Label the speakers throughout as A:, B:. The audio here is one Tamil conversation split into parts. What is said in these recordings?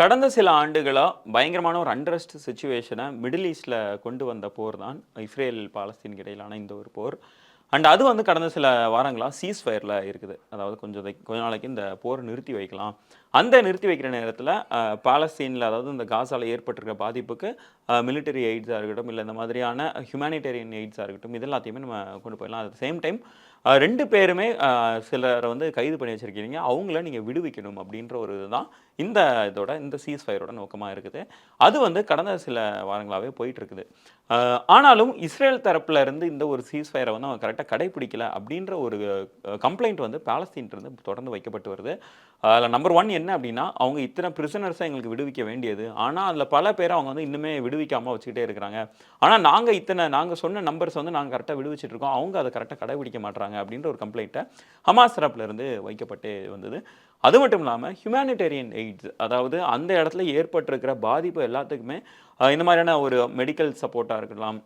A: கடந்த சில ஆண்டுகளாக பயங்கரமான ஒரு அண்டரஸ்ட் சுச்சுவேஷனை மிடில் ஈஸ்டில் கொண்டு வந்த போர் தான். இஸ்ரேல் பாலஸ்தீன் இடையிலான இந்த ஒரு போர். அண்ட் அது வந்து கடந்த சில வாரங்களாக சீஸ் ஃபயரில் இருக்குது. அதாவது கொஞ்சம் கொஞ்ச நாளைக்கு இந்த போர் நிறுத்தி வைக்கலாம். அந்த நிறுத்தி வைக்கிற நேரத்தில் பாலஸ்தீனில் அதாவது இந்த காசாவில் ஏற்பட்டிருக்க பாதிப்புக்கு மிலிட்டரி எய்ட்ஸாக இருக்கட்டும் இல்லை இந்த மாதிரியான ஹியூமானிட்டேரியன் எய்ட்ஸாக இருக்கட்டும் இது எல்லாத்தையுமே நம்ம கொண்டு போயிடலாம். அட் சேம் டைம் ரெண்டு பேருமே சிலரை வந்து கைது பண்ணி வச்சுருக்கீங்க. அவங்கள நீங்கள் விடுவிக்கணும் அப்படின்ற ஒரு இதுதான் இந்த இதோட இந்த சீஸ் ஃபயரோட நோக்கமாக இருக்குது. அது வந்து கடந்த சில வாரங்களாகவே போயிட்டுருக்குது. ஆனாலும் இஸ்ரேல் தரப்பில் இருந்து இந்த ஒரு சீஸ் ஃபயரை வந்து அவங்க கரெக்டாக கடைபிடிக்கல அப்படின்ற ஒரு கம்ப்ளைண்ட் வந்து பாலஸ்தீன்லேருந்து இருந்து தொடர்ந்து வைக்கப்பட்டு வருது. அதில் நம்பர் ஒன் என்ன அப்படின்னா அவங்க இத்தனை பிரிசனர்ஸை எங்களுக்கு விடுவிக்க வேண்டியது. ஆனால் அதில் பல பேரை அவங்க வந்து இன்னுமே விடுவிக்காமல் வச்சுக்கிட்டே இருக்கிறாங்க. ஆனால் நாங்கள் இத்தனை நாங்கள் சொன்ன நம்பர்ஸ் வந்து நாங்கள் கரெக்டாக விடுவிச்சிட்டு இருக்கோம். அவங்க அதை கரெக்டாக கடைபிடிக்க மாட்டாங்க அப்படின்ற ஒரு கம்ப்ளைண்ட்டை ஹமாஸ் தரப்புலேருந்து வைக்கப்பட்டு வந்தது. அது மட்டும் இல்லாமல் ஹியூமனிடேரியன் எய்ட்ஸ் அதாவது அந்த இடத்துல ஏற்பட்டிருக்கிற பாதிப்பு எல்லாத்துக்குமே இந்த மாதிரியான ஒரு மெடிக்கல் சப்போர்ட்டாக இருக்கலாம்.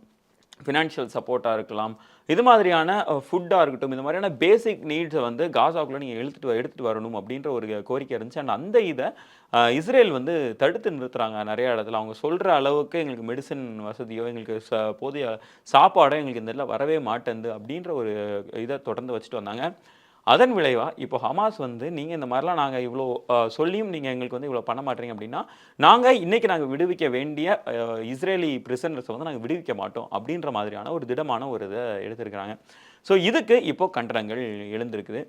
A: ஃபினான்ஷியல் சப்போர்ட்டாக இருக்கலாம். இது மாதிரியான ஃபுட்டாக இருக்கட்டும் இந்த மாதிரியான பேசிக் நீட்ஸை வந்து காசாக்குள்ளே நீங்கள் எடுத்துட்டு வ- வரணும் அப்படின்ற ஒரு கோரிக்கை இருந்துச்சு. அண்ட் அந்த இதை இஸ்ரேல் வந்து தடுத்து நிறுத்துகிறாங்க நிறைய இடத்துல. அவங்க சொல்கிற அளவுக்கு எங்களுக்கு மெடிசன் வசதியோ எங்களுக்கு ச போதிய சாப்பாடோ எங்களுக்கு இந்த இடத்துல வரவே மாட்டேங்குது அப்படின்ற ஒரு இதை தொடர்ந்து வச்சுட்டு வந்தாங்க. அதன் விளைவாக இப்போ ஹமாஸ் வந்து நீங்கள் இந்த மாதிரிலாம் நாங்கள் இவ்வளோ சொல்லியும் நீங்கள் எங்களுக்கு வந்து இவ்வளோ பண்ண மாட்டீங்க அப்படின்னா நாங்கள் இன்றைக்கி நாங்கள் விடுவிக்க வேண்டிய இஸ்ரேலி பிரிசனர்ஸை வந்து நாங்கள் விடுவிக்க மாட்டோம் அப்படின்ற மாதிரியான ஒரு திடமான ஒரு இதை எடுத்திருக்கிறாங்க. ஸோ இதுக்கு இப்போ கண்டனங்கள் எழுந்திருக்குது.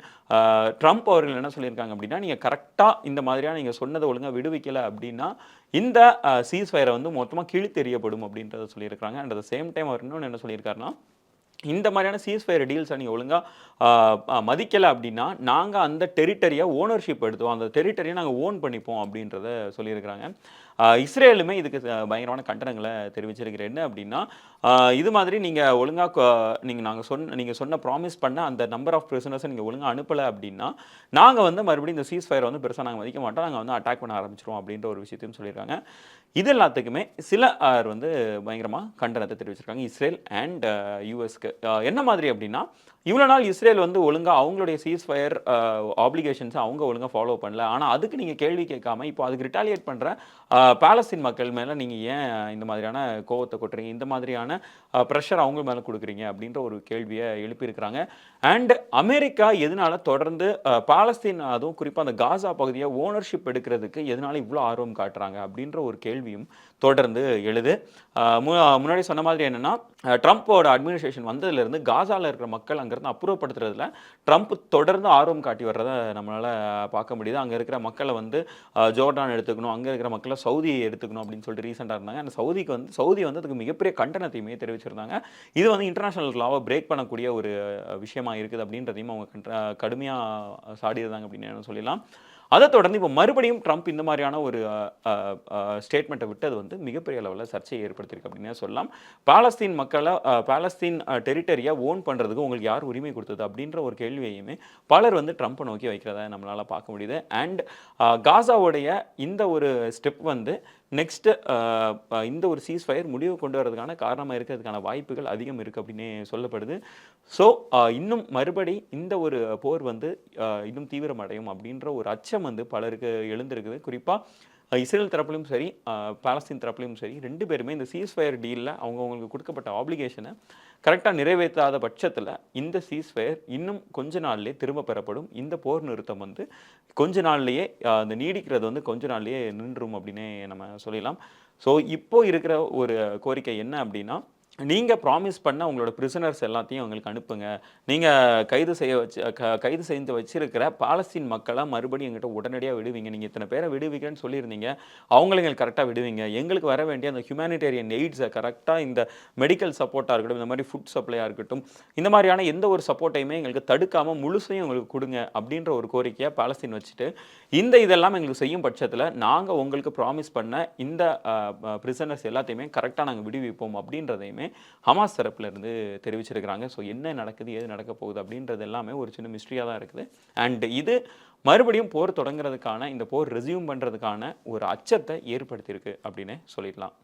A: ட்ரம்ப் அவர்கள் என்ன சொல்லியிருக்காங்க அப்படின்னா நீங்கள் கரெக்டாக இந்த மாதிரியான நீங்கள் சொன்னதை ஒழுங்காக விடுவிக்கலை அப்படின்னா இந்த சீஸ் ஃபயரை வந்து மொத்தமாக கிழித்தெறியப்படும் அப்படின்றத சொல்லியிருக்காங்க அண்ட் அட் சேம் டைம் அவர் இன்னொன்று என்ன சொல்லியிருக்காருன்னா இந்த மாதிரியான சீஸ்ஃபயர் டீல்ஸை நீங்கள் ஒழுங்காக மதிக்கலை அப்படின்னா நாங்கள் அந்த டெரிட்டரியை ஓனர்ஷிப் எடுத்துவோம். அந்த டெரிட்டரியை நாங்கள் ஓன் பண்ணிப்போம் அப்படின்றத சொல்லியிருக்கிறாங்க. இஸ்ரேலுமே இதுக்கு பயங்கரமான கண்டனங்களை தெரிவிச்சிருக்கிறேன் என்ன அப்படின்னா இது மாதிரி நீங்கள் ஒழுங்காக நீங்கள் நாங்கள் சொன்ன நீங்கள் சொன்ன ப்ராமிஸ் பண்ண அந்த நம்பர் ஆஃப் பிரிசனர்ஸை நீங்கள் ஒழுங்காக அனுப்பலை அப்படின்னா நாங்கள் வந்து மறுபடியும் இந்த சீஸ் ஃபயரை வந்து பெருசாக நாங்கள் மதிக்க மாட்டோம். நாங்கள் வந்து அட்டாக் பண்ண ஆரம்பிச்சிருவோம் அப்படின்ற ஒரு விஷயத்தையும் சொல்லியிருக்காங்க. இது எல்லாத்துக்குமே சில ஆர் வந்து பயங்கரமாக கண்டனத்தை தெரிவிச்சிருக்காங்க. இஸ்ரேல் அண்ட் யூஎஸ்க்கு என்ன மாதிரி அப்படின்னா இவ்வளோ நாள் இஸ்ரேல் வந்து ஒழுங்காக அவங்களுடைய சீஸ் ஃபயர் ஆப்ளிகேஷன்ஸை அவங்க ஒழுங்காக ஃபாலோ பண்ணல. ஆனால் அதுக்கு நீங்கள் கேள்வி கேட்காம இப்போ அதுக்கு ரிட்டாலியேட் பண்ணுற பாலஸ்தீன் மக்கள் மேலே நீங்கள் ஏன் இந்த மாதிரியான கோவத்தை கொட்டுறீங்க? இந்த மாதிரியான ப்ரெஷர் அவங்க மேலே கொடுக்குறீங்க? அப்படின்ற ஒரு கேள்வியை எழுப்பியிருக்கிறாங்க. அண்ட் அமெரிக்கா எதனால தொடர்ந்து பாலஸ்தீன் அதுவும் குறிப்பாக அந்த காசா பகுதியை ஓனர்ஷிப் எடுக்கிறதுக்கு எதனால இவ்வளோ ஆர்வம் காட்டுறாங்க? அப்படின்ற ஒரு கேள்வியும் தொடர்ந்து எழுது. மு- முன்னாடி சொன்ன மாதிரி என்னென்னா ட்ரம்ப்போட அட்மினிஸ்ட்ரேஷன் வந்ததுலேருந்து காசாவில் இருக்கிற மக்கள் அங்கேருந்து அப்புறப்படுத்துறதுல ட்ரம்ப் தொடர்ந்து ஆர்வம் காட்டி வர்றதை நம்மளால் பார்க்க முடியுது. அங்கே இருக்கிற மக்களை வந்து ஜோர்டான் எடுத்துக்கணும் அங்கே இருக்கிற மக்களை சவுதி எடுத்துக்கணும் அப்படின்னு சொல்லிட்டு ரீசெண்டாக இருந்தாங்க. அந்த சவுதிக்கு வந்து சவுதி வந்து அதுக்கு மிகப்பெரிய கண்டனத்தையுமே தெரிவிச்சிருந்தாங்க. இது வந்து இன்டர்நேஷனல் லாவை பிரேக் பண்ணக்கூடிய ஒரு விஷயமாக இருக்குது அப்படின்றதையும் அவங்க கடுமையாக கடுமையா சாடியிருந்தாங்க அப்படின்னு சொல்லலாம் அதை தொடர்ந்து இப்போ மறுபடியும் ட்ரம்ப் இந்த மாதிரியான ஒரு ஸ்டேட்மெண்ட்டை விட்டது வந்து மிகப்பெரிய லெவலில் சர்ச்சையை ஏற்படுத்தியிருக்கு அப்படின்னே சொல்லலாம். பாலஸ்தீன் மக்களை பாலஸ்தீன் டெரிட்டரியை ஓன் பண்ணுறதுக்கு உங்களுக்கு யார் உரிமை கொடுத்தது அப்படின்ற ஒரு கேள்வியையுமே பலர் வந்து ட்ரம்ப்பை நோக்கி வைக்கிறத நம்மளால் பார்க்க முடியுது. அண்ட் காசாவுடைய இந்த ஒரு ஸ்டெப் வந்து நெக்ஸ்ட்டு uh, uh, இந்த ஒரு சீஸ் ஃபயர் முடிவு கொண்டு வரதுக்கான காரணமாக இருக்கிறதுக்கான வாய்ப்புகள் அதிகம் இருக்குது அப்படின்னே சொல்லப்படுது. ஸோ uh, இன்னும் மறுபடி இந்த ஒரு போர் வந்து இன்னும் தீவிரமடையும் அப்படின்ற ஒரு அச்சம் வந்து பலருக்கு எழுந்திருக்குது. குறிப்பாக இஸ்ரேல் தரப்புலையும் சரி பாலஸ்தீன் தரப்புலையும் சரி ரெண்டு பேருமே இந்த சீஸ் ஃபயர் டீலில் அவங்கவுங்களுக்கு கொடுக்கப்பட்ட ஆப்ளிகேஷனை கரெக்டாக நிறைவேற்றாத பட்சத்தில் இந்த சீஸ்ஃபயர் இன்னும் கொஞ்ச நாள்லயே திரும்ப பெறப்படும். இந்த போர் நிறுத்தம் வந்து கொஞ்ச நாள்லேயே அந்த நீடிக்கிறது வந்து கொஞ்ச நாள்லேயே நின்றும் அப்படின்னே நம்ம சொல்லலாம் ஸோ இப்போ இருக்கிற ஒரு கோரிக்கை என்ன அப்படின்னா நீங்கள் ப்ராமிஸ் பண்ண உங்களோட பிரிசனர்ஸ் எல்லாத்தையும் அவங்களுக்கு அனுப்புங்க. நீங்கள் கைது செய்ய வச்சு க- கைது செய்து வச்சிருக்கிற பாலஸ்தீன் மக்களை மறுபடியும் எங்கிட்ட உடனடியாக விடுவீங்க. நீங்கள் இத்தனை பேரை விடுவீங்கன்னு சொல்லியிருந்தீங்க. அவங்கள எங்களுக்கு கரெக்டாக விடுவீங்க. எங்களுக்கு வர வேண்டிய அந்த ஹியூமனிடேரியன் எய்ட்ஸை கரெக்டாக இந்த மெடிக்கல் சப்போர்ட்டாக இருக்கட்டும் இந்த மாதிரி ஃபுட் சப்ளையாக இருக்கட்டும் இந்த மாதிரியான எந்த ஒரு சப்போர்ட்டையுமே எங்களுக்கு தடுக்காமல் முழுசையும் எங்களுக்கு கொடுங்க அப்படின்ற ஒரு கோரிக்கையை பாலஸ்தீன் வச்சுட்டு இந்த இதெல்லாம் எங்களுக்கு செய்யும் பட்சத்தில் நாங்கள் உங்களுக்கு ப்ராமிஸ் பண்ண இந்த பிரிசனர்ஸ் எல்லாத்தையுமே கரெக்டாக நாங்கள் விடுவிப்போம் அப்படின்றதையுமே ஹமாஸ் தரப்புலேருந்து தெரிவிச்சிருக்கிறாங்க. ஸோ என்ன நடக்குது ஏது நடக்க போகுது அப்படின்றது எல்லாமே ஒரு சின்ன மிஸ்ட்ரியாக தான் இருக்குது. அண்ட் இது மறுபடியும் போர் தொடங்குறதுக்கான இந்த போர் ரெசியூம் பண்ணுறதுக்கான ஒரு அச்சத்தை ஏற்படுத்தியிருக்கு அப்படின்னு சொல்லிடலாம்.